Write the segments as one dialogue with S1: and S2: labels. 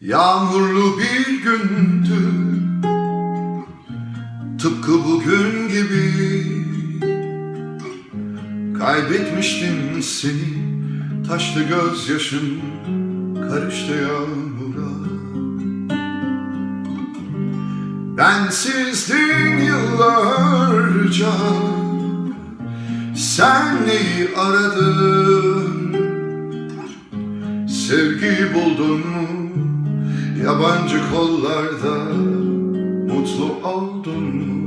S1: Yağmurlu bir gündü. Tıpkı bugün gibi. Kaybetmiştim seni. Taştı gözyaşım Karıştı yağmura. Bensizdin yıllarca. Sen neyi aradın? Sevgi buldun mu Yabancı kollarda Mutlu oldun mu?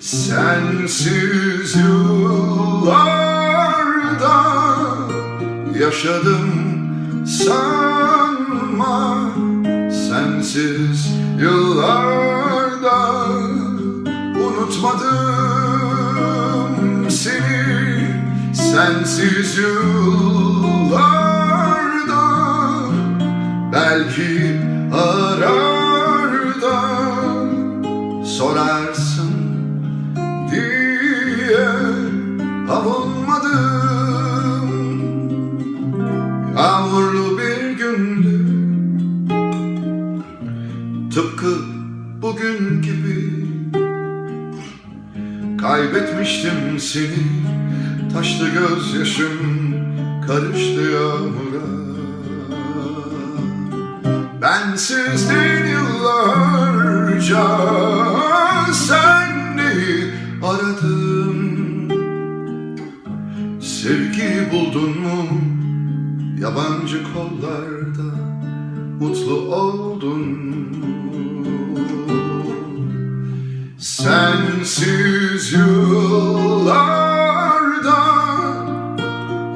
S1: Sensiz yıllarda Yaşadım sanma. Sensiz yıllarda Unutmadım seni. Sensiz yıllarda Belki arar da Sorarsın diye avunmadım. Yağmurlu bir gündü. Tıpkı bugün gibi Kaybetmiştim seni. Taştı gözyaşım Karıştı yağmura Bensizdin yıllarca Sen neyi aradın? Sevgi buldun mu Yabancı kollarda Mutlu oldun Sensiz yıllarda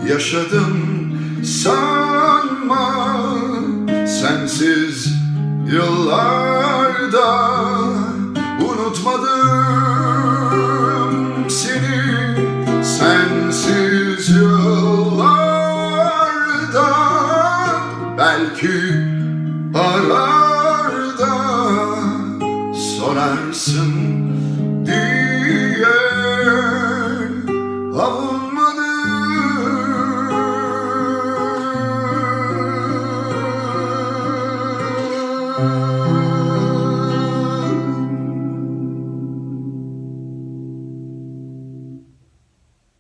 S1: Yaşadım sanma Sensiz Yıllarda unutmadım seni. Sensiz yıllarda Belki ararda sorarsın diye. Avun